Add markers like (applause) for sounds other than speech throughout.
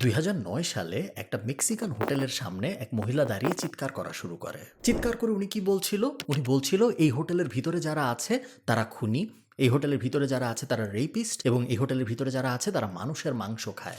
দুই হাজার নয় সালে একটা মেক্সিকান হোটেলের সামনে এক মহিলা দাঁড়িয়ে চিৎকার করা শুরু করে চিৎকার করে উনি কি বলছিল উনি বলছিল এই হোটেলের ভিতরে যারা আছে তারা খুনি এই হোটেলের ভিতরে যারা আছে তারা রেপিস্ট এবং এই হোটেলের ভিতরে যারা আছে তারা মানুষের মাংস খায়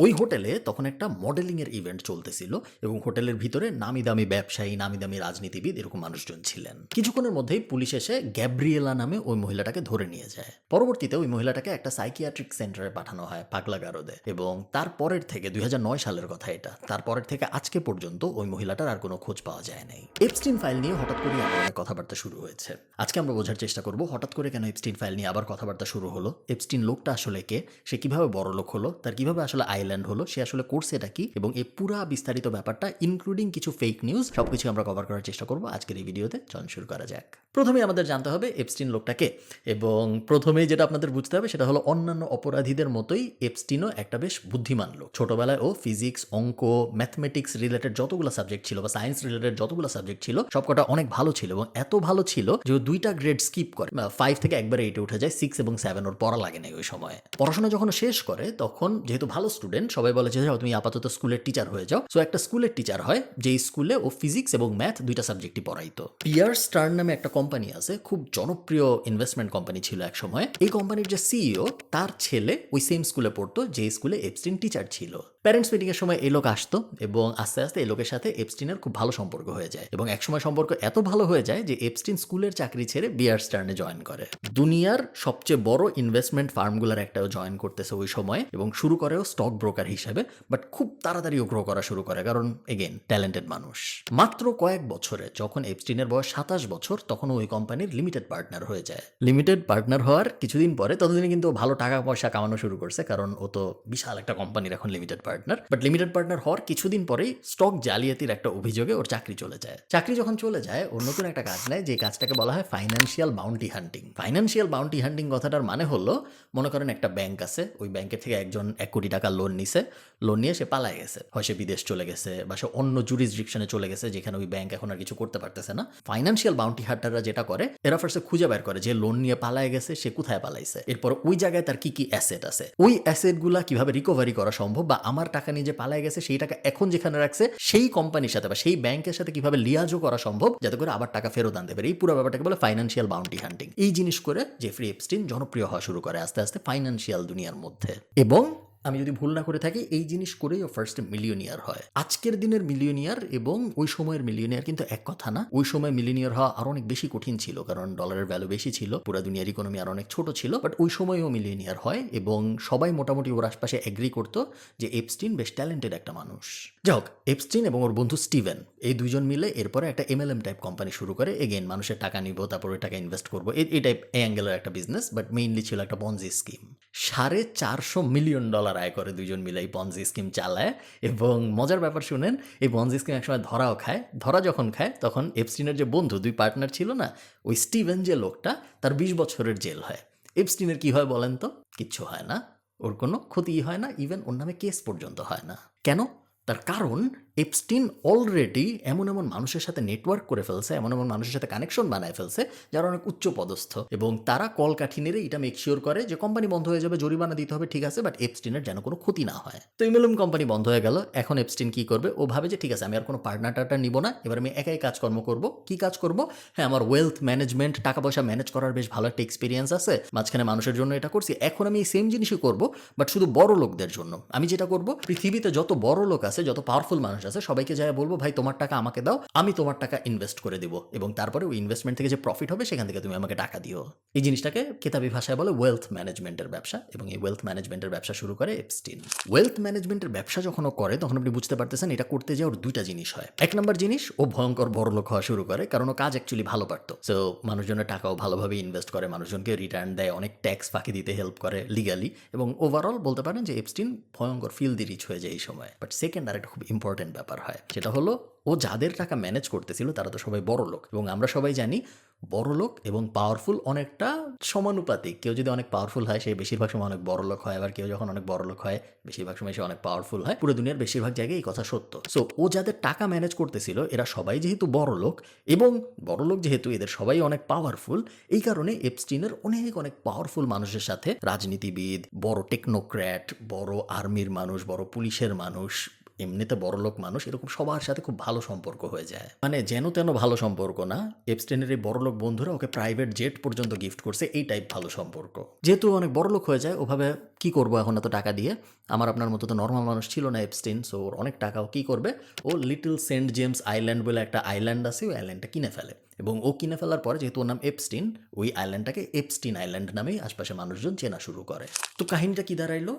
ওই হোটেলে তখন একটা মডেলিংয়ের ইভেন্ট চলতেছিল এবং হোটেলের ভিতরে নামি দামি ব্যবসায়ী নামি দামি রাজনীতিবিদ এরকম মানুষজন ছিলেন। কিছুক্ষণের মধ্যেই পুলিশ এসে গ্যাব্রিয়েলা নামে ওই মহিলাটাকে ধরে নিয়ে যায়। পরবর্তীতে ওই মহিলাটাকে একটা সাইকিয়াট্রিক সেন্টারে পাঠানো হয় পাগলাগারদে এবং তারপরের থেকে দুই নয় সালের কথা এটা তারপরের থেকে আজকে পর্যন্ত ওই মহিলাটার আর কোনো খোঁজ পাওয়া যায় নাই। এপস্টিন ফাইল নিয়ে হঠাৎ করে আবার কথাবার্তা শুরু হয়েছে। আজকে আমরা বোঝার চেষ্টা করব হঠাৎ করে কেন এপস্টিন ফাইল নিয়ে আবার কথাবার্তা শুরু হলো? এপস্টিন লোকটা আসলে কে? সে কীভাবে বড় লোক হলো? তার কীভাবে আসলে আইল্যান্ড হলো, সে আসলে করছে এটা কি এবং এই পুরা বিস্তারিত ব্যাপারটা ইনক্লুডিং কিছু ফেক নিউজ সবকিছু আমরা কভার করার চেষ্টা করব আজকের এই ভিডিওতে চলন শুরু করা যাক। প্রথমে আমাদের জানতে হবে এপস্টিন লোকটাকে এবং প্রথমেই যেটা আপনাদের বুঝতে হবে, সেটা হলো অন্যান্য অপরাধীদের মতোই এপস্টিনও একটা বেশ বুদ্ধিমান লোক। ছোটবেলায় ও ফিজিক্স অঙ্ক ম্যাথমেটিক্স রিলেটেড যতগুলো সাবজেক্ট ছিল বা সায়েন্স রিলেটেড যতগুলো সাবজেক্ট ছিল, সবকটা অনেক ভালো ছিল এবং এত ভালো ছিল যে দুইটা গ্রেড স্কিপ করে। ফাইভ থেকে একবারে এইটে উঠে যায় সিক্স এবং সেভেন ওর পড়া লাগে না ওই সময়। পড়াশোনা যখন শেষ করে, তখন যেহেতু ভালো স্টুডেন্ট সবাই বলে যে তুমি আপাতত স্কুলের টিচার হয়ে যাও। সো একটা স্কুলের টিচার হয়, যেই স্কুলে ও ফিজিক্স এবং ম্যাথ দুইটা সাবজেক্টই পড়াইতো। পিয়ার স্টার নামে একটা কোম্পানি আছে, খুব জনপ্রিয় ইনভেস্টমেন্ট কোম্পানি ছিল এক সময় এই কোম্পানির যে সিইও তার ছেলে ওই সেম স্কুলে পড়তো যে স্কুলে এপস্টিন টিচার ছিল। প্যারেন্টস মিটিং এর সময় এই লোক আসতো এবং আস্তে আস্তে এই লোকের সাথে এপস্টিনের খুব ভালো সম্পর্ক হয়ে যায় এবং একসময় সম্পর্ক এত ভালো হয়ে যায় যে এপস্টিন স্কুলের চাকরি ছেড়ে বিয়ার স্টার্নে জয়েন করে। দুনিয়ার সবচেয়ে বড় ইনভেস্টমেন্ট ফার্মগুলোর একটাও জয়েন করতেছে ওই সময় এবং শুরু করেও স্টক ব্রোকার হিসেবে বাট খুব তাড়াতাড়ি গ্রো করা শুরু করে কারণ এগেন ট্যালেন্টেড মানুষ। মাত্র কয়েক বছরে যখন এপস্টিনের বয়স সাতাশ বছর, তখন ওই কোম্পানির লিমিটেড পার্টনার হয়ে যায়। লিমিটেড পার্টনার হওয়ার কিছুদিন পরে ততদিনে কিন্তু ভালো টাকা পয়সা কামানো শুরু করছে কারণ ও তো বিশাল একটা কোম্পানির এখন limited partner but limited partner হওয়ার কিছুদিন পরেই স্টক জালিয়াতির একটা অভিযোগে ওর চাকরি চলে যায়। চাকরি যখন চলে যায়, ওর নতুন একটা কাজ নেয়, যে কাজটাকে বলা হয় financial bounty hunting financial bounty hunting কথাটার মানে হলো, মনে করেন একটা ব্যাংক আছে, ওই ব্যাংকের থেকে একজন এক কোটি টাকা লোন নিছে লোন নিয়ে সে পালায় গেছে। হয় সে বিদেশ চলে গেছে, বা সে অন্য জুরিসডিকশনে চলে গেছে, যেখানে ওই ব্যাংক এখন আর কিছু করতে পারতেছে না। ফাইন্যান্সিয়াল বাউন্টি হান্টাররা যেটা করে, এরা ফার্স্টে খুঁজে বের করে যে লোন নিয়ে পালায় গেছে, সে কোথায় পালাইছে। এরপর ওই জায়গায় তার কি কি অ্যাসেট আছে? ওই অ্যাসেটগুলা কীভাবে রিকভারি করা সম্ভব, বা আমার টাকা নিয়ে যে পালায় গেছে, সেই টাকা এখন যেখানে রাখছে, সেই কোম্পানির সাথে বা সেই ব্যাংকের সাথে কীভাবে লিয়াজও করা সম্ভব, যাতে করে আবার টাকা ফেরত আনতে পারে। এই পুরো ব্যাপারটাকে বলে ফাইন্যান্সিয়াল বাউন্টি হান্টিং এই জিনিস করে জেফ্রি এপস্টিন জনপ্রিয় হওয়া শুরু করে আস্তে আস্তে ফাইন্যান্সিয়াল দুনিয়ার মধ্যে। এবং আমি যদি ভুল না করে থাকি, এই জিনিস করেই ও ফার্স্ট মিলিয়নিয়ার হয়। আজকের দিনের মিলিয়নিয়ার এবং ওই সময়ের মিলিয়নিয়ার কিন্তু এক কথা না। ওই সময় মিলিয়নিয়ার হওয়া আরও অনেক বেশি কঠিন ছিল, কারণ ডলারের ভ্যালু বেশি ছিল, পুরো দুনিয়ার ইকোনমি আর অনেক ছোট ছিল বাট ওই সময়ও মিলিয়নিয়ার হয় এবং সবাই মোটামুটি ওর আশপাশে এগ্রি করতো যে এপস্টিন বেশ ট্যালেন্টেড একটা মানুষ। যাই হোক এপস্টিন এবং ওর বন্ধু স্টিভেন এই দুজন মিলে এরপরে একটা এমএলএম টাইপ কোম্পানি শুরু করে। এগেন মানুষের টাকা নিব, তারপর টাকা ইনভেস্ট করব এই টাইপ অ্যাঙ্গেলের একটা বিজনেস বাট মেইনলি ছিল একটা পঞ্জি স্কিম সাড়ে চারশো মিলিয়ন ডলার আয় করে দুজন মিলে এই পঞ্জি স্কিম চালায়। এবং মজার ব্যাপার শুনেন, এই পঞ্জি স্কিম একসময় ধরাও খায়। ধরা যখন খায়, তখন এপস্টিনের যে বন্ধু, দুই পার্টনার ছিল না, ওই স্টিভেন যে লোকটা, তার বিশ বছরের জেল হয়। এপস্টিনের কি হয় বলেন তো? কিচ্ছু হয় না। ওর কোনো ক্ষতিই হয় না ইভেন ওর নামে কেস পর্যন্ত হয় না। কেন? তার কারণ এপস্টিন অলরেডি এমন এমন মানুষের সাথে নেটওয়ার্ক করে ফেলছে, এমন এমন মানুষের সাথে কানেকশন বানায় ফেলছে, যারা অনেক উচ্চ পদস্থ। এবং তারা কল কাঠি নেড়ে এটা মেকশিওর করে যে কোম্পানি বন্ধ হয়ে যাবে, জরিমানা দিতে হবে, ঠিক আছে বাট এপস্টিনের যেন কোনো ক্ষতি না হয়। তো ইমেলুম কোম্পানি বন্ধ হয়ে গেল, এখন এপস্টিন কি করবে? ও ভাবে যে, ঠিক আছে, আমি আর কোনো পার্টনার টার্টার নিব না, এবার আমি একাই কাজকর্ম করব। কি কাজ করব? হ্যাঁ আমার ওয়েলথ ম্যানেজমেন্ট টাকা পয়সা ম্যানেজ করার বেশ ভালো একটা এক্সপিরিয়েন্স আছে, মাঝখানে মানুষের জন্য এটা করছি, এখন আমি এই সেম জিনিসই করব বাট শুধু বড় লোকদের জন্য। আমি যেটা করব, পৃথিবীতে যত বড় লোক আছে, যত পাওয়ারফুল মানুষ আছে, সবাইকে যায় বলব, ভাই, তোমার টাকা আমাকে দাও, আমি তোমার টাকা ইনভেস্ট করে দিব। এবং তারপরে ওই ইনভেস্টমেন্ট থেকে যে প্রফিট হবে, সেখান থেকে তুমি আমাকে টাকা দিও। এই জিনিসটাকে কেতাবি ভাষায় বলে ওয়েলথ ম্যানেজমেন্টের ব্যবসা এবং এই ওয়েলথ ম্যানেজমেন্টের ব্যবসা শুরু করে এপস্টিন ওয়েলথ ম্যানেজমেন্টের ব্যবসা যখন করে, তখন আপনি বুঝতে পারতেছেন এটা করতে যে ওর দুইটা জিনিস হয়। এক নম্বর জিনিস, ও ভয়ঙ্কর বড় লোক হওয়া শুরু করে, কারণ ও কাজ অ্যাকচুয়ালি ভালো পারতো। সো মানুষজনের টাকাও ভালোভাবে ইনভেস্ট করে, মানুষজনকে রিটার্ন দেয়, অনেক ট্যাক্স ফাঁকি দিতে হেল্প করে লিগালি এবং ওভারঅল বলতে পারেন যে এপস্টিন ভয়ঙ্কর ফিল্দি রিচ হয়ে যায় এই সময়। বাট সেকেন্ড আর একটা খুব ইম্পর্টেন্ট ইম্পর্টেন্ট ব্যাপার হয়। সেটা হলো, ও যাদের টাকা ম্যানেজ করতেছিল, তারা তো সবাই বড় লোক। এবং আমরা সবাই জানি, বড় লোক এবং পাওয়ারফুল অনেকটা সমানুপাতিক। কেউ যদি অনেক পাওয়ারফুল হয়, সে বেশিরভাগ সময় অনেক বড় লোক হয়। আবার কেউ যখন অনেক বড় লোক হয়, বেশিরভাগ সময় সে অনেক পাওয়ারফুল হয়। পুরো দুনিয়ার বেশিরভাগ জায়গায় এই কথা সত্য। সো ও যাদের টাকা ম্যানেজ করতেছিল, এরা সবাই যেহেতু বড় লোক এবং বড় লোক যেহেতু এদের সবাই অনেক পাওয়ারফুল এই কারণে এপস্টিনের অনেক অনেক পাওয়ারফুল মানুষের সাথে রাজনীতিবিদ, বড় টেকনোক্র্যাট বড় আর্মির মানুষ, বড় পুলিশের মানুষ এমনিতে বড়লোক মানুষ, এরকম সবার সাথে খুব ভালো সম্পর্ক হয়ে যায়। মানে যেন তেন ভালো সম্পর্ক না এপস্টেনের এই বড়লোক বন্ধুরা ওকে প্রাইভেট জেট পর্যন্ত গিফট করছে, এই টাইপ ভালো সম্পর্ক। যেহেতু অনেক বড়লোক হয়ে যায়, ওভাবে কি করব এখন এত টাকা দিয়ে? আমার আপনার মতো তো নর্মাল মানুষ ছিল না এপস্টেন সো ওর অনেক টাকা ও কী করবে? ও লিটল সেন্ট জেমস আইল্যান্ড বলে একটা আইল্যান্ড আছে, ওই আইল্যান্ডটা কিনে ফেলে। এবং ও কিনে ফেলার পরে যেহেতু ওর নাম এপস্টিন ওই আইল্যান্ডটাকে এপস্টিন আইল্যান্ড নামেই আশপাশে মানুষজন চেনা শুরু করে। তো কাহিনীটা কি দাঁড়াইলো?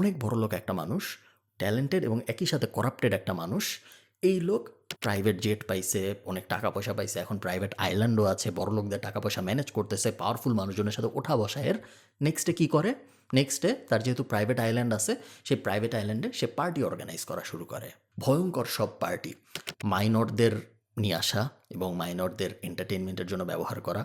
অনেক বড় লোক একটা মানুষ ট্যালেন্টেড এবং একই সাথে করাপ্টেড একটা মানুষ, এই লোক প্রাইভেট জেট পাইছে, অনেক টাকা পয়সা পাইছে, এখন প্রাইভেট আইল্যান্ডও আছে, বড় লোকদের টাকা পয়সা ম্যানেজ করতেছে পাওয়ারফুল মানুষজনের সাথে ওঠা বসায়ের নেক্সটে কী করে? নেক্সটে তার যেহেতু প্রাইভেট আইল্যান্ড আছে সেই প্রাইভেট আইল্যান্ডে সে পার্টি অর্গানাইজ করা শুরু করে। ভয়ঙ্কর সব পার্টি মাইনরদের নিয়ে আসা এবং মাইনরদের এন্টারটেনমেন্টের জন্য ব্যবহার করা।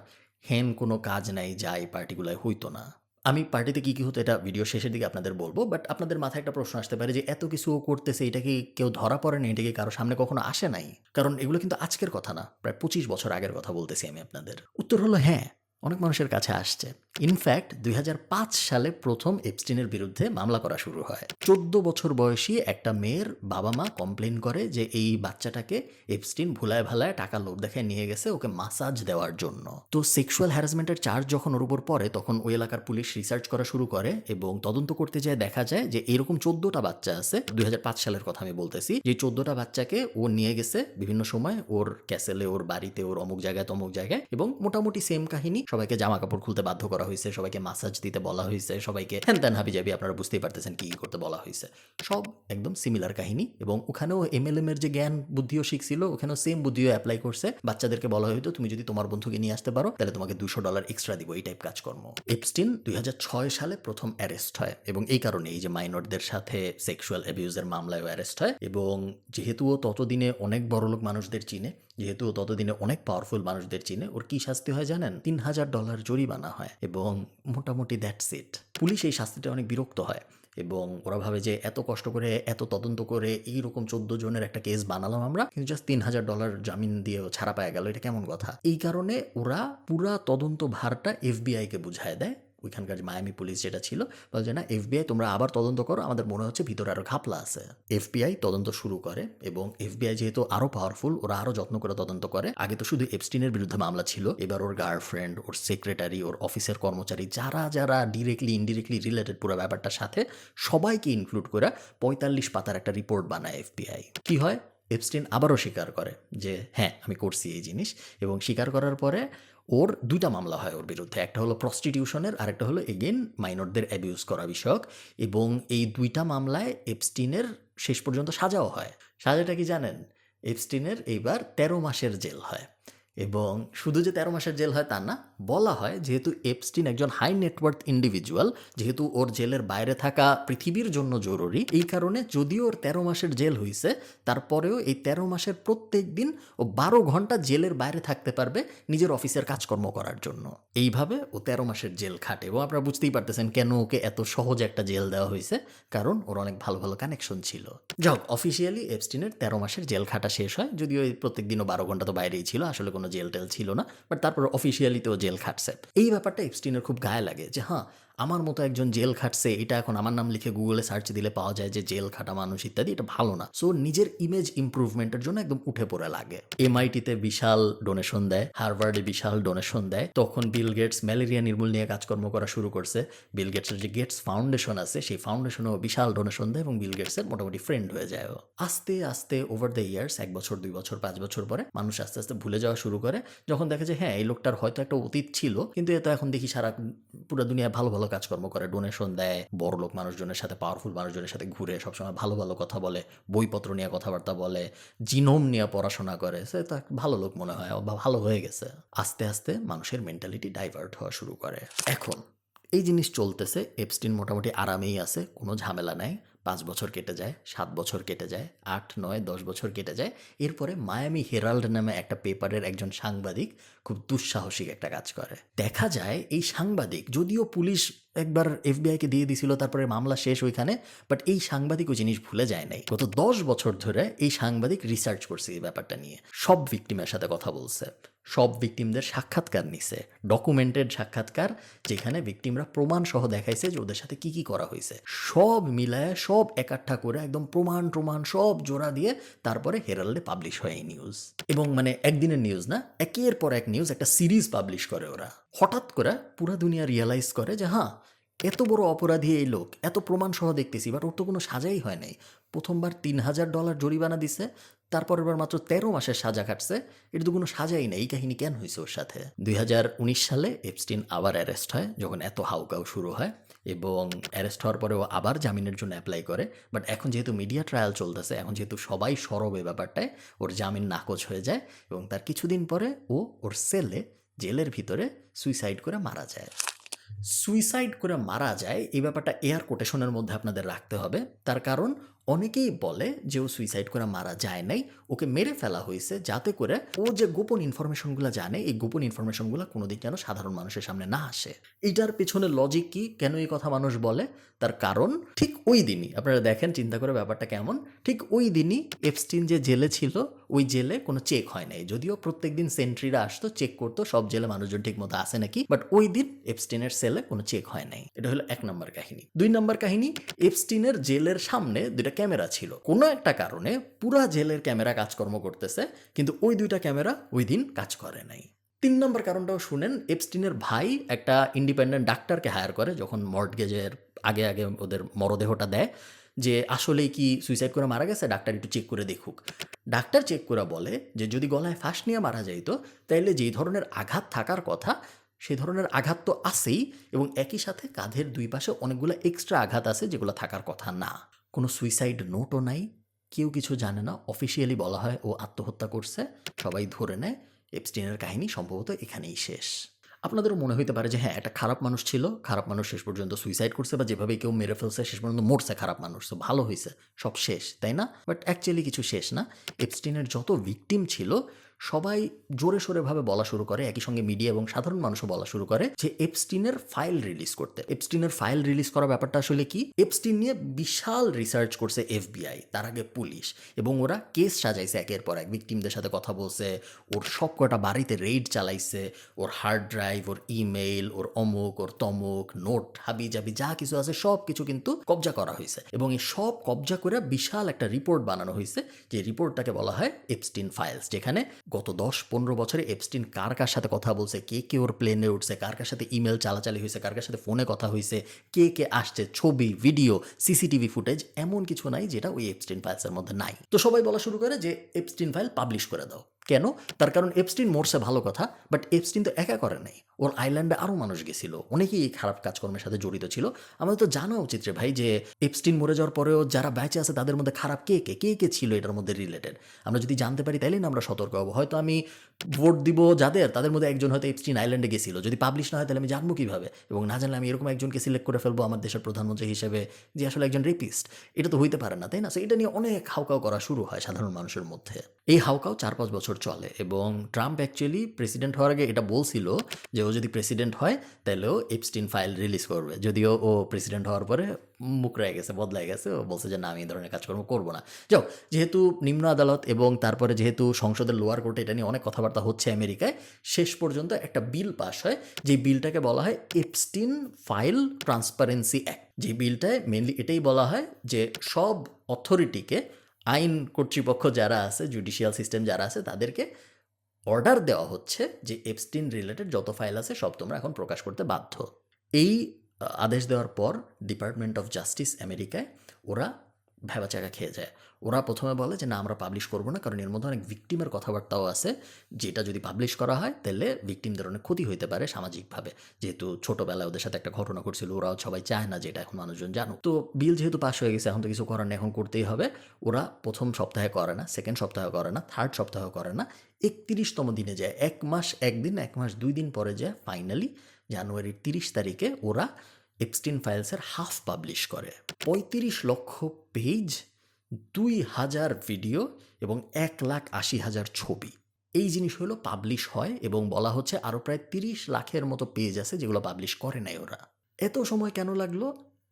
হেন কোনো কাজ নাই, যা এই পার্টিগুলোয় হইতো না। আমি পার্টিতে কী কী হতো এটা ভিডিও শেষের দিকে আপনাদের বলব বাট আপনাদের মাথায় একটা প্রশ্ন আসতে পারে যে এত কিছু করতেছে, এটা কি কেউ ধরা পড়ে না? এটা কি কারও সামনে কখনো আসে নাই? কারণ এগুলো কিন্তু আজকের কথা না, প্রায় পঁচিশ বছর আগের কথা বলতেছি আমি আপনাদের। উত্তর হলো হ্যাঁ। অনেক মানুষের কাছে আসছে। ইনফ্যাক্ট দুই হাজার পাঁচ সালে প্রথম এপস্টিনের বিরুদ্ধে মামলা করা শুরু হয়। চোদ্দ বছর বয়সী একটা মেয়ের বাবা মা কমপ্লেন করে যে এই বাচ্চাটাকে এপস্টিন ভুলায় ভালায় টাকা লোভ দেখায় নিয়ে গেছে ওকে মাসাজ দেওয়ার জন্য। তো সেক্সুয়াল হ্যারাসমেন্টের চার্জ যখন ওর উপর পড়ে, তখন ওই এলাকার পুলিশ রিসার্চ করা শুরু করে এবং তদন্ত করতে যায় দেখা যায় যে এরকম চোদ্দটা বাচ্চা আছে, দুই হাজার পাঁচ সালের কথা আমি বলতেছি, যে চোদ্দটা বাচ্চাকে ও নিয়ে গেছে বিভিন্ন সময় ওর ক্যাসেলে ওর বাড়িতে, ওর অমুক জায়গায়, তমুক জায়গায় এবং মোটামুটি সেম কাহিনী সবাইকে জামা কাপড় খুলতে বাধ্য করা হয়েছে, সবাইকে মাসাজ দিতে বলা হয়েছে, সবাইকে হ্যান ত্যান হাবি যাবি, আপনারা বুঝতেই পারতেছেন কি করতে বলা হয়েছে। সব একদম সিমিলার কাহিনী এবং ওখানেও এমএলএম এর যে জ্ঞান বুদ্ধিও শিখছিল ওখানেও সেম বুদ্ধিও অ্যাপ্লাই করছে। বাচ্চাদেরকে বলা হয়তো তুমি যদি তোমার বন্ধুকে নিয়ে আসতে পারো, তাহলে তোমাকে দুশো ডলার এক্সট্রা দিব। এই টাইপ কাজকর্ম। এপস্টিন দুই হাজার ছয় সালে প্রথম অ্যারেস্ট হয় এবং এই কারণে এই যে মাইনরদের সাথে সেক্সুয়াল অ্যাবিউজের মামলায় অ্যারেস্ট হয় এবং যেহেতু ততদিনে অনেক বড়লোক মানুষদের চিনে যেহেতু ততদিনে অনেক পাওয়ারফুল মানুষদের চিনে ওর কি শাস্তি হয় জানেন? তিন হাজার ডলার জরিমানা হয় এবং মোটামুটি দ্যাটস ইট পুলিশ এই শাস্তিটা অনেক বিরক্ত হয় এবং ওরা ভাবে যে এত কষ্ট করে, এত তদন্ত করে এইরকম চোদ্দ জনের একটা কেস বানালাম আমরা, কিন্তু জাস্ট তিন হাজার ডলার জামিন দিয়ে ছাড়া পাওয়া গেল। এটা কেমন কথা? এই কারণে ওরা পুরা তদন্ত ভারটা এফবিআই কে বুঝায় দেয়। ওইখানকার মায়ামি পুলিশ যেটা ছিল, বলছে, না এফবিআই তোমরা আবার তদন্ত করো, আমাদের মনে হচ্ছে ভিতরে আরও ঘাপলা আছে। এফবিআই তদন্ত শুরু করে এবং এফবিআই যেহেতু আরও পাওয়ারফুল ওরা আরও যত্ন করে তদন্ত করে। আগে তো শুধু এপস্টিনের বিরুদ্ধে মামলা ছিল, এবার ওর গার্লফ্রেন্ড ওর সেক্রেটারি ওর অফিসের কর্মচারী, যারা যারা ডিরেক্টলি ইনডিরেক্টলি রিলেটেড পুরো ব্যাপারটার সাথে, সবাইকে ইনক্লুড করে পঁয়তাল্লিশ পাতার একটা রিপোর্ট বানায় এফবিআই কি হয়? এপস্টিন আবারও স্বীকার করে যে হ্যাঁ আমি করছি এই জিনিস। এবং স্বীকার করার পরে ওর দুইটা মামলা হয় ওর বিরুদ্ধে। একটা হলো প্রস্টিটিউশনের আরেকটা হলো এগেন মাইনরদের অ্যাবিউজ করা বিষয়ক এবং এই দুইটা মামলায় এপস্টিনের শেষ পর্যন্ত সাজাও হয়। সাজাটা কি জানেন? এপস্টিনের এইবার তেরো মাসের জেল হয় এবং শুধু যে তেরো মাসের জেল হয় তা না বলা হয় যেহেতু এপস্টিন একজন হাই নেটওয়ার্থ ইন্ডিভিজুয়াল যেহেতু ওর জেলের বাইরে থাকা পৃথিবীর জন্য জরুরি, এই কারণে যদিও ওর তেরো মাসের জেল হয়েছে তারপরেও এই তেরো মাসের প্রত্যেক দিন ও বারো ঘণ্টা জেলের বাইরে থাকতে পারবে নিজের অফিসের কাজকর্ম করার জন্য। এইভাবে ও তেরো মাসের জেল খাটে। এবং আপনারা বুঝতেই পারতেছেন কেন ওকে এত সহজ একটা জেল দেওয়া হয়েছে কারণ ওর অনেক ভালো ভালো কানেকশন ছিল। যাক অফিসিয়ালি এপস্টিনের তেরো মাসের জেল খাটা শেষ হয়, যদিও প্রত্যেক দিনও বারো ঘণ্টা তো বাইরেই ছিল, আসলে কোনো জেল টেল ছিল না বাট তারপর অফিসিয়ালি তো জেল খাটছে। এই ব্যাপারটা এপস্টিনের খুব গায়ে লাগে যে হ্যাঁ আমার মতো একজন জেল খাটছে, এটা এখন আমার নাম লিখে গুগলে সার্চ দিলে পাওয়া যায় যে জেল খাটা মানুষ ইত্যাদি, এটা ভালো না। সো নিজের ইমেজ ইমপ্রুভমেন্টের জন্য একদম উঠে পড়ে লাগে। এমআইটিতে বিশাল ডোনেশন দেয় হারভার্ডে বিশাল ডোনেশন দেয়। তখন বিল গেটস ম্যালেরিয়া নির্মূল নিয়ে কাজকর্ম করা শুরু করছে। বিল গেটসের যে গেটস ফাউন্ডেশন আছে, সেই ফাউন্ডেশনও বিশাল ডোনেশন দেয় এবং বিল গেটসের মোটামুটি ফ্রেন্ড হয়ে যায় আস্তে আস্তে ওভার দ্য ইয়ার্স এক বছর, দুই বছর, পাঁচ বছর পরে মানুষ আস্তে আস্তে ভুলে যাওয়া শুরু করে। যখন দেখে যে হ্যাঁ এই লোকটার হয়তো একটা অতীত ছিল, কিন্তু এ তো এখন দেখি সারা পুরো দুনিয়ায় ভালো ভালো কাজকর্ম করে ডোনেশন দেয় বড় লোক মানুষজনের সাথে পাওয়ারফুল মানুষজনের সাথে ঘুরে সবসময় ভালো ভালো কথা বলে, বইপত্র নিয়ে কথাবার্তা বলে জিনোম নিয়ে পড়াশোনা করে। সে তো ভালো লোক মনে হয় বা ভালো হয়ে গেছে। আস্তে আস্তে মানুষের মেন্টালিটি ডাইভার্ট হওয়া শুরু করে। এখন, এই জিনিস চলতেছে এপস্টিন মোটামুটি আরামেই আছে, কোনো ঝামেলা নাই। পাঁচ বছর কেটে যায়, সাত বছর কেটে যায়, আট, নয়, দশ বছর কেটে যায়। এরপরে মায়ামি হেরাল্ড নামে একটা পেপারের একজন সাংবাদিক খুব দুঃসাহসিক একটা কাজ করে। দেখা যায় এই সাংবাদিক, যদিও পুলিশ একবার এফবিআইকে দিয়ে দিছিল তারপরে মামলা শেষ ওইখানে বাট এই সাংবাদিক ওই জিনিস ভুলে যায় নাই। গত দশ বছর ধরে এই সাংবাদিক রিসার্চ করছে এই ব্যাপারটা নিয়ে। সব ভিকটিমের সাথে কথা বলছে। সব ভিকটিমদের সাক্ষাৎকার নিছে। ডকুমেন্টেড সাক্ষাৎকার, যেখানে ভিকটিমরা প্রমাণ সহ দেখাইছে যে ওদের সাথে কি কি করা হয়েছে সব মিলায়, সব একাঠা করে একদম প্রমাণ প্রমাণ, সব জোড়া দিয়ে তারপরে হেরাল্ডে পাবলিশ হয় এই নিউজ এবং মানে একদিনের নিউজ না, একের পর এক নিউজ একটা সিরিজ পাবলিশ করে ওরা। হঠাৎ করে পুরা দুনিয়া রিয়েলাইজ করে যে হ্যাঁ এত বড় অপরাধী এই লোক, এত প্রমাণ সহ দেখতেছি বাট ওর তো কোনো সাজাই হয় নাই। প্রথমবার তিন হাজার ডলার জরিমানা দিছে, তারপরের বার মাত্র তেরো মাসের সাজা কাটছে এটা তো কোনো সাজাই নেই। এই কাহিনী কেন হয়েছে ওর সাথে? দুই হাজার উনিশ সালে এপস্টিন আবার অ্যারেস্ট হয়, যখন এত হাউকাউ শুরু হয়, এবং অ্যারেস্ট হওয়ার পরে ও আবার জামিনের জন্য অ্যাপ্লাই করে। বাট এখন যেহেতু মিডিয়া ট্রায়াল চলতেছে, এখন যেহেতু সবাই সরব এই ব্যাপারটায়, ওর জামিন নাকচ হয়ে যায়, এবং তার কিছুদিন পরে ও ওর সেলে জেলের ভিতরে সুইসাইড করে মারা যায়। সুইসাইড করে মারা যায়, এই ব্যাপারটা এয়ার কোটেশনের মধ্যে আপনাদের রাখতে হবে। তার কারণ অনেকেই বলে যে ও সুইসাইড করে মারা যায় নাই, ওকে মেরে ফেলা হয়েছে যাতে করে ও যে গোপন ইনফরমেশনগুলো জানে, এই গোপন ইনফরমেশনগুলো কোনোদিন যেন সাধারণ মানুষের সামনে না আসে। এইটার পেছনে লজিক কি? কেন এই কথা মানুষ বলে? তার কারণ ঠিক ওই দিনই। আপনারা দেখেন, চিন্তা করে ব্যাপারটা কেমন? ঠিক ওই দিনই এফস্টিন যে জেলে ছিল, ওই জেলে কোনো চেক হয় নাই। যদিও প্রত্যেকদিন সেন্ট্রিরা আসতো চেক করতো, সব জেলে মানুষজন ঠিক মতো আসে নাকি? বাট ওই দিন এফস্টিনের সেলে কোনো চেক হয় নাই। এটা হলো এক নম্বর কাহিনী। দুই নম্বর কাহিনী এফস্টিনের জেলের সামনে দুইটা ক্যামেরা ছিল। কোনো একটা কারণে পুরা জেলের ক্যামেরা কাজকর্ম করতেছে, কিন্তু ওই দুইটা ক্যামেরা ওই দিন কাজ করে নাই। তিন নম্বর কারণটাও শুনেন এপস্টিনের ভাই একটা ইন্ডিপেন্ডেন্ট ডাক্তারকে হায়ার করে, যখন মর্টগেজের আগে আগে ওদের মরদেহটা দেয়, যে আসলেই কি সুইসাইড করে মারা গেছে ডাক্তার একটু চেক করে দেখুক। ডাক্তার চেক করে বলে যে, যদি গলায় ফাঁস নিয়ে মারা যাইত, তাইলে যেই ধরনের আঘাত থাকার কথা, সেই ধরনের আঘাত তো আছেই এবং একই সাথে কাঁধের দুই পাশে অনেকগুলো এক্সট্রা আঘাত আছে যেগুলো থাকার কথা না। কোনো সুইসাইড নোটও নাই। কেউ কিছু জানে না। অফিসিয়ালি বলা হয় ও আত্মহত্যা করছে। সবাই ধরে নেয়। এপস্টিনের কাহিনী সম্ভবত এখানেই শেষ। আপনাদেরও মনে হইতে পারে যে হ্যাঁ একটা খারাপ মানুষ ছিল। খারাপ মানুষ শেষ পর্যন্ত সুইসাইড করছে বা যেভাবে কেউ মেরে ফেলছে, শেষ পর্যন্ত মরছে খারাপ মানুষ। তো ভালো হয়েছে সব শেষ, তাই না? বাট অ্যাকচুয়ালি কিছু শেষ না। এপস্টিনের যত ভিকটিম ছিল সবাই জোরে সোরেভাবে বলা শুরু করে, একই সঙ্গে মিডিয়া এবং সাধারণ মানুষও বলা শুরু করে যে এপস্টিনের ফাইল রিলিজ করতে। এপস্টিনের ফাইল রিলিজ করা ব্যাপারটা আসলে কি? এপস্টিন নিয়ে বিশাল রিসার্চ করছে এফবিআই তার আগে পুলিশ, এবং ওরা কেস সাজাইছে একের পর এক। ভিকটিমদের সাথে কথা বলছে, ওর সব কটা বাড়িতে রেড চালাইছে, ওর হার্ড ড্রাইভ ওর ইমেইল ওর অমুক, ওর তমুক, নোট, হাবি জাবি, যা কিছু আছে সব কিছু কিন্তু কবজা করা হয়েছে। এবং এই সব কবজা করে বিশাল একটা রিপোর্ট বানানো হয়েছে, যে রিপোর্টটাকে বলা হয় এপস্টিন ফাইলস যেখানে গত দশ পনেরো বছরে এপস্টিন কার কার সাথে কথা বলছে? কে কে ওর প্লেনে উঠছে? কার কার সাথে ইমেল চালাচালি হয়েছে? কার কার সাথে ফোনে কথা হয়েছে? কে কে আসছে? ছবি ভিডিও সিসিটিভি ফুটেজ এমন কিছু নাই যেটা ওই এপস্টিন ফাইলসের মধ্যে নাই। তো সবাই বলা শুরু করে যে এপস্টিন ফাইল পাবলিশ করে দাও। কেন? তার কারণ এপস্টিন মরছে ভালো কথা বাট এপস্টিন তো একা করে নাই। ওর আইল্যান্ডে আরও মানুষ গেছিল। অনেকেই এই খারাপ কাজকর্মের সাথে জড়িত ছিল। আমাদের তো জানা উচিত রে ভাই যে এপস্টিন মরে যাওয়ার পরেও যারা বেঁচে আছে তাদের মধ্যে খারাপ কে কে? কে কে ছিল এটার মধ্যে রিলেটেড আমরা যদি জানতে পারি তাইলে না আমরা সতর্ক হব। হয়তো আমি ভোট দিব যাদের, তাদের মধ্যে একজন হয়তো এপস্টিন আইল্যান্ডে গেছিল। যদি পাবলিশ না হয় তাহলে আমি জানব কীভাবে? এবং না জানলে আমি এরকম একজনকে সিলেক্ট করে ফেলব আমার দেশের প্রধানমন্ত্রী হিসেবে যে আসলে একজন রেপিস্ট এটা তো হইতে পারে না, তাই না? So এটা নিয়ে অনেক হাউকাও করা শুরু হয় সাধারণ মানুষের মধ্যে। এই হাউকাও চার পাঁচ বছর চলে এবং ট্রাম্প অ্যাকচুয়ালি প্রেসিডেন্ট হওয়ার আগে এটা বলছিল যে ও যদি প্রেসিডেন্ট হয়, তাহলে ও এপস্টিন ফাইল রিলিজ করবে। যদিও ও প্রেসিডেন্ট হওয়ার পরে মুখ রয়ে গেছে বদলাই গেছে, ও বলছে যে না, আমি এই ধরনের কাজকর্ম করব না। যাও যেহেতু নিম্ন আদালত এবং তারপরে যেহেতু সংসদের লোয়ার কোর্টে এটা নিয়ে অনেক কথাবার্তা হচ্ছে আমেরিকায়, শেষ পর্যন্ত একটা বিল পাস হয় যে বিলটাকে বলা হয় এপস্টিন ফাইল ট্রান্সপারেন্সি অ্যাক্ট যে বিলটায় মেনলি এটাই বলা হয় যে সব অথরিটিকে আইন কর্তৃপক্ষ যারা আছে জুডিশিয়াল সিস্টেম যারা আছে, তাদেরকে অর্ডার দেওয়া হচ্ছে যে এপস্টিন রিলেটেড যত ফাইল আছে, সব তোমরা এখন প্রকাশ করতে বাধ্য। এই আদেশ দেওয়ার পর ডিপার্টমেন্ট অফ জাস্টিস আমেরিকায় ওরা ভেবাচাকা খেয়ে যায়। ওরা প্রথমে বলে যে, না, আমরা পাবলিশ করব না, কারণ এর মধ্যে অনেক ভিকটিমের কথাবার্তাও আছে। যেটা যদি পাবলিশ করা হয়, তাহলে ভিকটিমদের অনেক ক্ষতি হইতে পারে সামাজিকভাবে। যেহেতু ছোটোবেলায় ওদের সাথে একটা ঘটনা ঘটছিল, ওরাও সবাই চায় না যেটা এখন মানুষজন জানুক। তো বিল যেহেতু পাশ হয়ে গেছে, এখন তো কিছু করার নেই, এখন করতেই হবে। ওরা প্রথম সপ্তাহে করে না সেকেন্ড সপ্তাহে করে না থার্ড সপ্তাহে করে না। একত্রিশতম দিনে যায়, এক মাস, একদিন এক মাস, দুই দিন পরে যায় ফাইনালি জানুয়ারির তিরিশ তারিখে ওরা এপস্টিন ফাইলসের হাফ পাবলিশ করে। পঁয়ত্রিশ লক্ষ পেজ দুই হাজার ভিডিও এবং এক লাখ আশি হাজার ছবি। এই জিনিস হলো পাবলিশ হয় এবং বলা হচ্ছে আরও প্রায় তিরিশ লাখের মতো পেজ আছে যেগুলো পাবলিশ করে নাই ওরা। এত সময় কেন লাগল?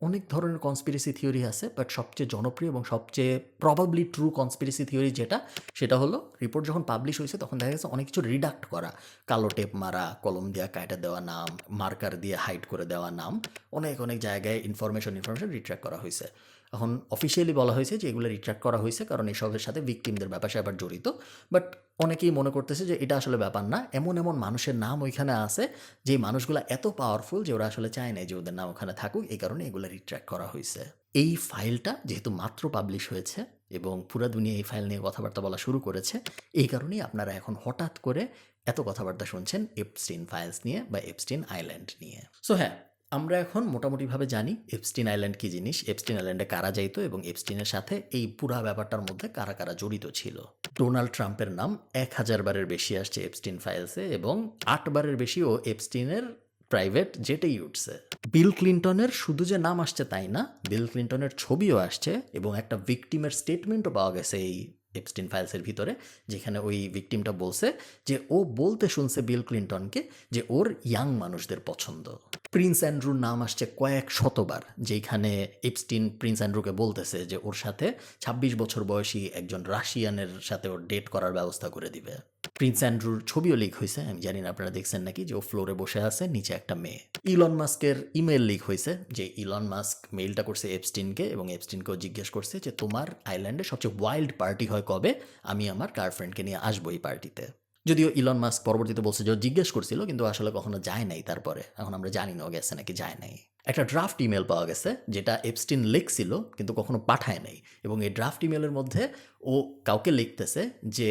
অনেক ধরনের কনস্পিরেসি থিওরি আছে বাট সবচেয়ে জনপ্রিয় এবং সবচেয়ে প্রবাবলি ট্রু কনস্পিরেসি থিওরি যেটা, সেটা হলো রিপোর্ট যখন পাবলিশ হয়েছে, তখন দেখা গেছে অনেক কিছু রিডাক্ট করা। কালো টেপ মারা, কলম দিয়ে কাটা দেওয়া নাম মার্কার দিয়ে হাইড করে দেওয়া নাম, অনেক অনেক জায়গায় ইনফরমেশন ইনফরমেশন রিট্র্যাক্ট করা হয়েছে। এখন অফিসিয়ালি বলা হয়েছে যে এগুলো রিট্র্যাক্ট করা হয়েছে, কারণ এসবের সাথে ভিকটিমদের ব্যাপার স্যাপার জড়িত। বাট অনেকেই মনে করতেছে যে এটা আসলে ব্যাপার না। এমন এমন মানুষের নাম ওইখানে আছে যে মানুষগুলো এত পাওয়ারফুল যে ওরা আসলে চায় না যে ওদের নাম ওখানে থাকুক, এই কারণে এগুলো রিট্র্যাক্ট করা হয়েছে। এই ফাইলটা যেহেতু মাত্র পাবলিশ হয়েছে এবং পুরা দুনিয়া এই ফাইল নিয়ে কথাবার্তা বলা শুরু করেছে, এই কারণেই আপনারা এখন হঠাৎ করে এত কথাবার্তা শুনছেন এপস্টিন ফাইলস নিয়ে বা এপস্টিন আইল্যান্ড নিয়ে। সো হ্যাঁ আমরা এখন মোটামুটিভাবে জানি এপস্টিন আইল্যান্ড কি জিনিস। এপস্টিন আইল্যান্ডে কারা যাইতো এবং এপস্টিনের সাথে এই পুরা ব্যাপারটার মধ্যে কারা কারা জড়িত ছিল। ডোনাল্ড ট্রাম্পের নাম এক হাজার বারের বেশি আসছে এপস্টিন ফাইলসে এবং আট বারের বেশি ও এপস্টিনের প্রাইভেট জেটেই উঠছে বিল ক্লিন্টনের শুধু যে নাম আসছে তাই না বিল ক্লিন্টনের ছবিও আসছে এবং একটা ভিকটিমের স্টেটমেন্টও পাওয়া গেছে এই এপস্টিন ফাইলসের ভিতরে, যেখানে ওই ভিকটিমটা বলছে যে ও বলতে শুনছে বিল ক্লিন্টনকে যে ওর ইয়াং মানুষদের পছন্দ। প্রিন্স অ্যান্ড্রুর নাম আসছে কয়েক শতবার যেখানে এপস্টিন প্রিন্স অ্যান্ড্রুকে বলতেছে যে ওর সাথে ২৬ বছর বয়সী একজন রাশিয়ানের সাথে ওর ডেট করার ব্যবস্থা করে দিবে। প্রিন্স অ্যান্ড্রুর ছবিও লিক হয়েছে। আমি জানি না আপনারা দেখছেন নাকি যে ও ফ্লোরে বসে আছে, নিচে একটা মেয়ে। ইলন মাস্কের ইমেল লিক হয়েছে যে ইলন মাস্ক মেইলটা করছে এপস্টিনকে এবং এপস্টিনকেও জিজ্ঞেস করছে যে, তোমার আইল্যান্ডে সবচেয়ে ওয়াইল্ড পার্টি হয় কবে? আমি আমার গার্লফ্রেন্ডকে নিয়ে আসব এই পার্টিতে যদিও ইলন মাস্ক পরবর্তীতে বলছে যে জিজ্ঞেস করছিল, কিন্তু আসলে কখনো যায় নাই তারপরে। এখন আমরা জানি না ও গেছে নাকি যায় নাই। একটা ড্রাফট ইমেল পাওয়া গেছে, যেটা এপস্টিন লিখছিল, কিন্তু কখনো পাঠায় নাই। এবং এই ড্রাফট ইমেলের মধ্যে ও কাউকে লিখতেছে যে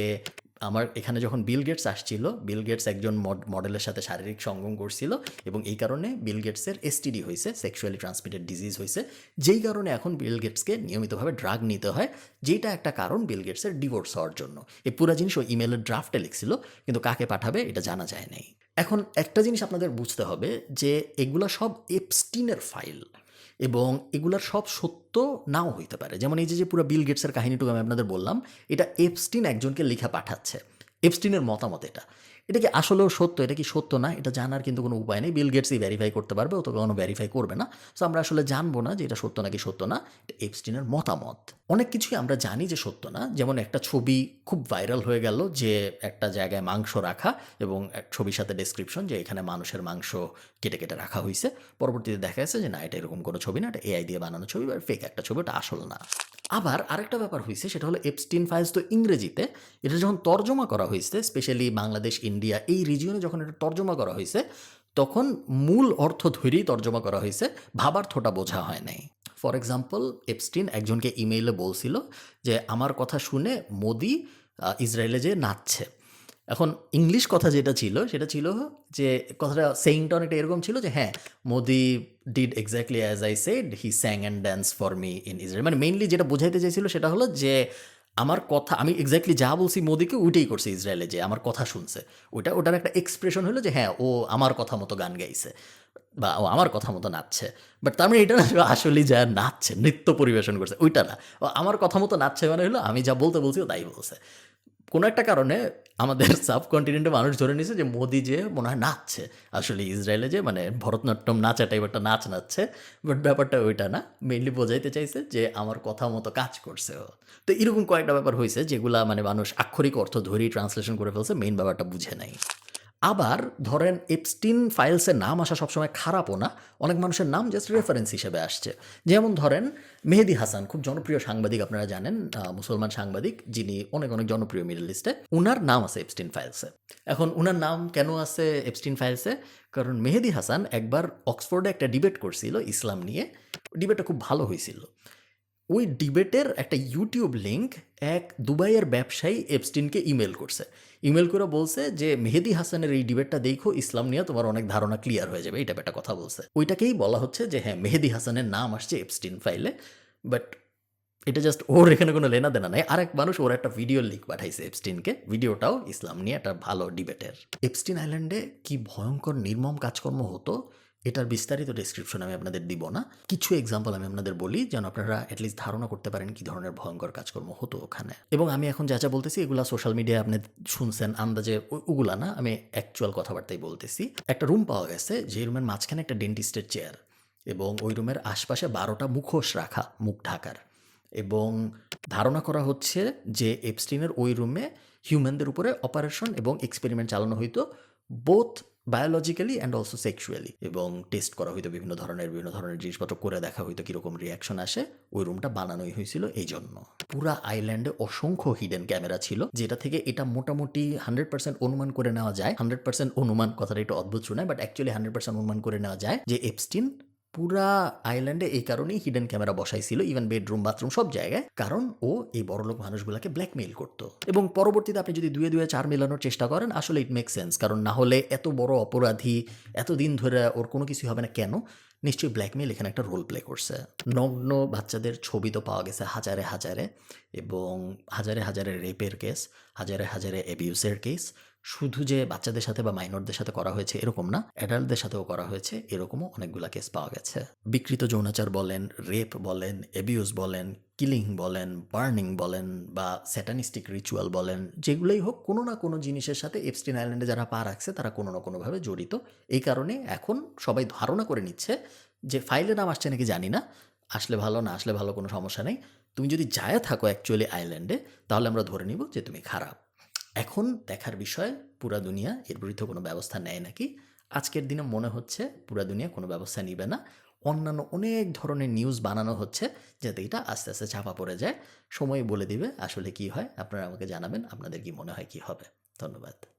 আমার এখানে যখন বিল গেটস আসছিল বিল গেটস একজন মড- মডেলের সাথে শারীরিক সঙ্গম করছিল এবং এই কারণে বিল গেটসের এসটিডি হয়েছে সেক্সুয়ালি ট্রান্সমিটেড ডিজিজ হয়েছে। যেই কারণে এখন বিল গেটসকে নিয়মিতভাবে ড্রাগ নিতে হয়, যেটা একটা কারণ বিল গেটসের ডিভোর্স হওয়ার জন্য। এই পুরো জিনিস ও ইমেলের ড্রাফটে লিখছিল, কিন্তু কাকে পাঠাবে এটা জানা যায় নাই। এখন একটা জিনিস আপনাদের বুঝতে হবে যে এগুলা সব এপস্টিনের ফাইল এবং এগুলার সব সত্য নাও হইতে পারে। যেমন এই যে যে পুরো বিল গেটসের কাহিনীটুকু আমি আপনাদের বললাম, এটা এপস্টিন একজনকে লেখা পাঠাচ্ছে। এপস্টিনের মতামত এটা। এটা কি আসলেও সত্য? এটা কি সত্য না? এটা জানার কিন্তু কোনো উপায় নেই। বিল গেটসই ভেরিফাই করতে পারবে, ও তো কখনো ভেরিফাই করবে না। সো আমরা আসলে জানব না যে এটা সত্য নাকি সত্য না। এটা এপস্টিনের মতামত। অনেক কিছুই আমরা জানি যে সত্য না। যেমন একটা ছবি খুব ভাইরাল হয়ে গেল যে একটা জায়গায় মাংস রাখা এবং ছবির সাথে ডেসক্রিপশন যে এখানে মানুষের মাংস কেটে কেটে রাখা হয়েছে পরবর্তীতে দেখা যাচ্ছে যে না, এটা এরকম কোনো ছবি না, এটা এআই দিয়ে বানানো ছবি বা ফেক একটা ছবি, ওটা আসল না। আবার আরেকটা ব্যাপার হয়েছে সেটা হলো এপস্টিন ফাইলস তো ইংরেজিতে। এটা যখন তর্জমা করা হয়েছে স্পেশালি বাংলাদেশ ইন্ডিয়া, এই রিজিয়নে যখন এটা তর্জমা করা হয়েছে, তখন মূল অর্থ ধরেই তর্জমা করা হয়েছে ভাবার্থটা বোঝা হয় নাই। ফর এক্সাম্পল এপস্টিন একজনকে ইমেইলে বলছিল যে, আমার কথা শুনে মোদি ইসরায়েলে যে নাচছে। এখন ইংলিশ কথা যেটা ছিল, সেটা ছিল যে, কথাটা সেইংটা অনেকটা এরকম ছিল যে হ্যাঁ Modi did exactly as I said he sang and dance for me in Israel মানে মেইনলি যেটা বোঝাইতে চাইছিল সেটা হলো যে আমার কথা, আমি এক্স্যাক্টলি যা বলছি মোদিকে ওইটাই করছে ইসরায়েলে যে আমার কথা শুনছে। ওইটা, ওটার একটা এক্সপ্রেশন হলো যে হ্যাঁ ও আমার কথা মতো গান গাইছে বা ও আমার কথা মতো নাচছে। বাট তার মানে এটা না আসলে যা নাচছে, নৃত্য পরিবেশন করছে, ওইটা না। ও আমার কথা মতো নাচছে মানে হলো আমি যা বলতে বলছি ও তাই বলছে। কোনো একটা কারণে আমাদের (laughs) সাবকন্টিনেন্টে মানুষ ধরে নিয়েছে যে মোদি যে মনে হয় নাচছে। আসলে ইসরায়েলে যে মানে ভরতনাট্যম নাচা টাইপ একটা নাচ নাচছে বাট ব্যাপারটা ওইটা না। মেইনলি বোঝাইতে চাইছে যে আমার কথা মতো কাজ করছে ও। তো এরকম কয়েকটা ব্যাপার হয়েছে যেগুলা মানে মানুষ আক্ষরিক অর্থ ধরেই ট্রান্সলেশন করে ফেলছে মেইন ব্যাপারটা বুঝে নাই। আবার ধরেন এপস্টিন ফাইলসের নাম আসা সবসময় খারাপও না, অনেক মানুষের নাম জাস্ট রেফারেন্স হিসেবে আসছে। যেমন ধরেন মেহেদি হাসান, খুব জনপ্রিয় সাংবাদিক আপনারা জানেন মুসলমান সাংবাদিক, যিনি অনেক অনেক জনপ্রিয় মিডল ইস্টে উনার নাম আছে এপস্টিন ফাইলসে এখন উনার নাম কেন আছে এপস্টিন ফাইলসে কারণ মেহেদি হাসান একবার অক্সফোর্ডে একটা ডিবেট করছিল ইসলাম নিয়ে ডিবেটটা খুব ভালো হয়েছিল। ওই ডিবেটের একটা ইউটিউব লিঙ্ক এক দুবাইয়ের ব্যবসায়ী এপস্টিনকে ইমেল করছে। ইমেল করে বলছে যে, মেহেদি হাসানের এই ডিবেটটা দেখো, ইসলাম নিয়ে তোমার অনেক ধারণা ক্লিয়ার হয়ে যাবে। এটা একটা কথা বলছে। ওইটাকেই বলা হচ্ছে যে হ্যাঁ মেহেদি হাসানের নাম আসছে এপস্টিন ফাইলে বাট এটা জাস্ট ওর এখানে কোনো লেনা দেনা নাই। আরেক মানুষ ওর একটা ভিডিও লিঙ্ক পাঠাইছে এপস্টিনকে ভিডিওটাও ইসলাম নিয়ে একটা ভালো ডিবেটের। এপস্টিন আইল্যান্ডে কি ভয়ঙ্কর নির্মম কাজকর্ম হতো? এটার বিস্তারিত ডেসক্রিপশন আমি আপনাদের দিব না। কিছু এক্সাম্পল আমি আপনাদের বলি যেন আপনারা অ্যাটলিস্ট ধারণা করতে পারেন কি ধরনের ভয়ঙ্কর কাজকর্ম হতো ওখানে। এবং আমি এখন যা যা বলতেছি এগুলা সোশ্যাল মিডিয়ায় আপনি শুনছেন, আন্দাজে ওগুলা না, আমি অ্যাকচুয়াল কথাবার্তাই বলতেছি। একটা রুম পাওয়া গেছে, যে রুমের মাঝখানে একটা ডেন্টিস্টের চেয়ার এবং ওই রুমের আশপাশে বারোটা মুখোশ রাখা, মুখ ঢাকার। এবং ধারণা করা হচ্ছে যে এপস্টিনের ওই রুমে হিউম্যানদের উপরে অপারেশন এবং এক্সপেরিমেন্ট চালানো হইতো। Both biologically and also sexually এবং টেস্ট করা হইতো বিভিন্ন ধরনের বিভিন্ন ধরনের জিনিসপত্র করে দেখা হইতো কীরকম রিয়াকশন আসে, ওই রুমটা বানানোই হয়েছিল এই জন্য। পুরা আইল্যান্ডে অসংখ্য হিডেন ক্যামেরা ছিল, যেটা থেকে এটা মোটামুটি হান্ড্রেড পার্সেন্ট অনুমান করে নেওয়া যায়। হান্ড্রেড পার্সেন্ট অনুমান কথাটা একটু অদ্ভুত শোনায় বাট অ্যাকচুয়ালি হান্ড্রেড পার্সেন্ট অনুমান করে নেওয়া যায় যে এপস্টিন পুরা আইল্যান্ডে এই কারণেই হিডেন ক্যামেরা বসাইছিল ইভেন বেডরুম বাথরুম সব জায়গায়। কারণ ও এই বড়লোক মানুষগুলোকে ব্ল্যাকমেইল করতো। এবং পরবর্তীতে আপনি যদি দুয়ে দুয়ে চার মেলানোর চেষ্টা করেন, আসলে ইট মেক সেন্স কারণ না হলে এত বড় অপরাধী, এতদিন ধরে ওর কোনো কিছু হবে না, কেন? নিশ্চয়ই ব্ল্যাকমেইল এখানে একটা রোল প্লে করছে। নগ্ন বাচ্চাদের ছবি তো পাওয়া গেছে হাজারে হাজারে, এবং হাজারে হাজারে রেপের কেস হাজারে হাজারে অ্যাবিউসের কেস শুধু যে বাচ্চাদের সাথে বা মাইনরদের সাথে করা হয়েছে এরকম না অ্যাডাল্টদের সাথেও করা হয়েছে, এরকমও অনেকগুলা কেস পাওয়া গেছে। বিকৃত যৌনাচার বলেন রেপ বলেন অ্যাবিউস বলেন কিলিং বলেন বার্নিং বলেন বা স্যাটানিস্টিক রিচুয়াল বলেন, যেগুলোই হোক, কোনো না কোনো জিনিসের সাথে এপস্টিন আইল্যান্ডে যারা পা রাখছে, তারা কোনো না কোনোভাবে জড়িত। এই কারণে এখন সবাই ধারণা করে নিচ্ছে যে ফাইলে নাম আসছে নাকি জানি না, আসলে ভালো না আসলে ভালো কোনো সমস্যা নেই। তুমি যদি যায় থাকো অ্যাকচুয়ালি আইল্যান্ডে তাহলে আমরা ধরে নিব যে তুমি খারাপ। এখন দেখার বিষয়, পুরা দুনিয়া, এর বিরুদ্ধে কোনো ব্যবস্থা নেয় নাকি? আজকের দিনে মনে হচ্ছে পুরা দুনিয়া কোনো ব্যবস্থা নিবে না। অন্যান্য অনেক ধরনের নিউজ বানানো হচ্ছে যাতে এটা আস্তে আস্তে চাপা পড়ে যায়। সময় বলে দিবে আসলে কি হয়, আপনারা আমাকে জানাবেন, আপনাদের কি মনে হয় কি হবে। ধন্যবাদ।